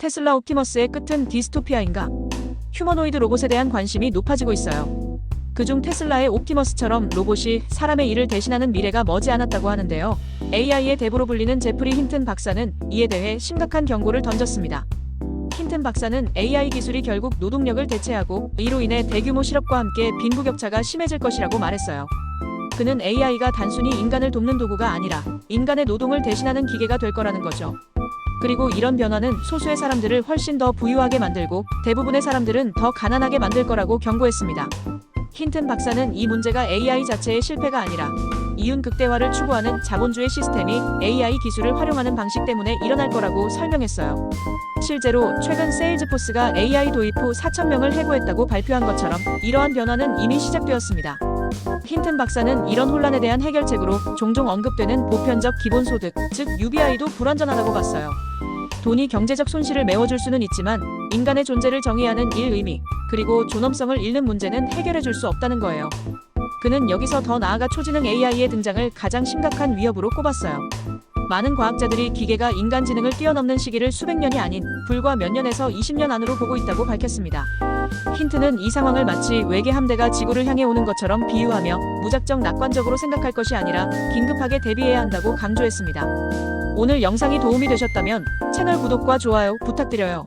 테슬라 옵티머스의 끝은 디스토피아인가? 휴머노이드 로봇에 대한 관심이 높아지고 있어요. 그중 테슬라의 옵티머스처럼 로봇이 사람의 일을 대신하는 미래가 머지않았다고 하는데요. AI의 대부로 불리는 제프리 힌튼 박사는 이에 대해 심각한 경고를 던졌습니다. 힌튼 박사는 AI 기술이 결국 노동력을 대체하고 이로 인해 대규모 실업과 함께 빈부격차가 심해질 것이라고 말했어요. 그는 AI가 단순히 인간을 돕는 도구가 아니라 인간의 노동을 대신하는 기계가 될 거라는 거죠. 그리고 이런 변화는 소수의 사람들을 훨씬 더 부유하게 만들고 대부분의 사람들은 더 가난하게 만들 거라고 경고했습니다. 힌튼 박사는 이 문제가 AI 자체의 실패가 아니라 이윤 극대화를 추구하는 자본주의 시스템이 AI 기술을 활용하는 방식 때문에 일어날 거라고 설명했어요. 실제로 최근 세일즈포스가 AI 도입 후 4,000명을 해고했다고 발표한 것처럼 이러한 변화는 이미 시작되었습니다. 힌튼 박사는 이런 혼란에 대한 해결책으로 종종 언급되는 보편적 기본소득, 즉 UBI도 불완전하다고 봤어요. 돈이 경제적 손실을 메워줄 수는 있지만 인간의 존재를 정의하는 일 의미, 그리고 존엄성을 잃는 문제는 해결해 줄 수 없다는 거예요. 그는 여기서 더 나아가 초지능 AI의 등장을 가장 심각한 위협으로 꼽았어요. 많은 과학자들이 기계가 인간 지능을 뛰어넘는 시기를 수백 년이 아닌 불과 몇 년에서 20년 안으로 보고 있다고 밝혔습니다. 힌트는 이 상황을 마치 외계 함대가 지구를 향해 오는 것처럼 비유하며 무작정 낙관적으로 생각할 것이 아니라 긴급하게 대비해야 한다고 강조했습니다. 오늘 영상이 도움이 되셨다면 채널 구독과 좋아요 부탁드려요.